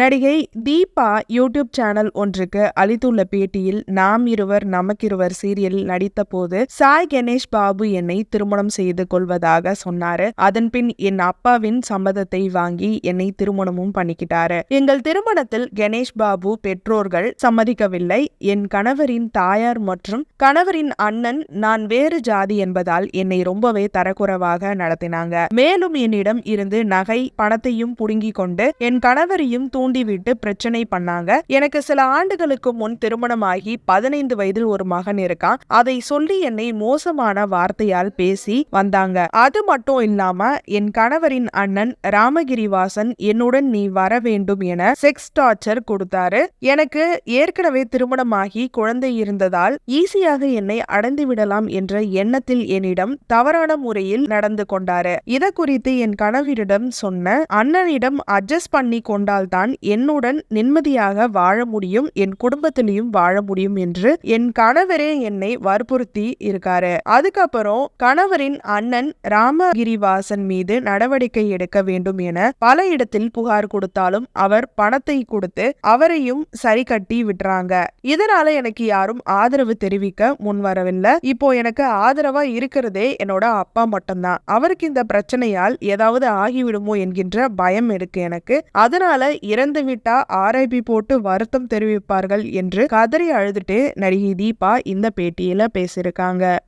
நடிகை Deepa YouTube channel ஒன்றுக்கு அளித்துள்ள பேட்டியில் நாம் இருவர் நமக்கிருவர் சீரியலில் நடித்த போது சாய் கணேஷ் பாபு என்னை திருமணம் செய்து கொள்வதாக சொன்னாரு. அதன் பின் என் அப்பாவின் சம்மதத்தை வாங்கி என்னை திருமணமும் பண்ணிக்கிட்டாரு. எங்கள் திருமணத்தில் கணேஷ் பாபு பெற்றோர்கள் சம்மதிக்கவில்லை. என் கணவரின் தாயார் மற்றும் கணவரின் அண்ணன் நான் வேறு ஜாதி என்பதால் என்னை ரொம்பவே தரக்குறைவாக நடத்தினாங்க. மேலும் என்னிடம் இருந்து நகை பணத்தையும் புடுங்கிக் கொண்டு என் கணவரையும் தூண்டிவிட்டு பிரச்சனை பண்ணாங்க. எனக்கு சில ஆண்டுகளுக்கு முன் திருமணமாகி பதினைந்து வயதில் ஒரு மகன் இருக்கான். அதை சொல்லி என்னை மோசமான வார்த்தையால் பேசி வந்தாங்க. அது மட்டும் இல்லாம என் கணவரின் அண்ணன் ராமகிரிவாசன் என்னுடன் நீ வர வேண்டும் என செக்ஸ் டார்ச்சர் கொடுத்தாரு. எனக்கு ஏற்கனவே திருமணமாகி குழந்தை இருந்ததால் ஈஸியாக என்னை அடைந்து விடலாம் என்ற எண்ணத்தில் என்னிடம் தவறான முறையில் நடந்து கொண்டாரு. இத குறித்து என் கணவரிடம் சொன்ன அண்ணனிடம் அட்ஜஸ்ட் பண்ணி கொண்டால்தான் என்னுடன் நிம்மதியாக வாழ முடியும் என் குடும்பத்திலையும் வாழ முடியும் என்று என் கணவரே என்னை வற்புறுத்தி இருக்காரு. அதுக்கப்புறம் கணவரின் அண்ணன் ராமகிரிவாசன் மீது நடவடிக்கை எடுக்க வேண்டும் என பல இடத்தில் புகார் கொடுத்தாலும் அவர் பணத்தை கொடுத்து அவரையும் சரி கட்டி விட்டுறாங்க. இதனால எனக்கு யாரும் ஆதரவு தெரிவிக்க முன் வரவில்லை. இப்போ எனக்கு ஆதரவா இருக்கிறதே என்னோட அப்பா மட்டும்தான். அவருக்கு இந்த பிரச்சனையால் ஏதாவது ஆகிவிடுமோ என்கின்ற பயம் இருக்கு எனக்கு. அதனால இறந்து விட்டா ஆர்ஐபி போட்டு வருத்தம் தெரிவிப்பார்கள் என்று கதறி அழுதுட்டு நடிகை தீபா இந்த பேட்டியில பேசியிருக்காங்க.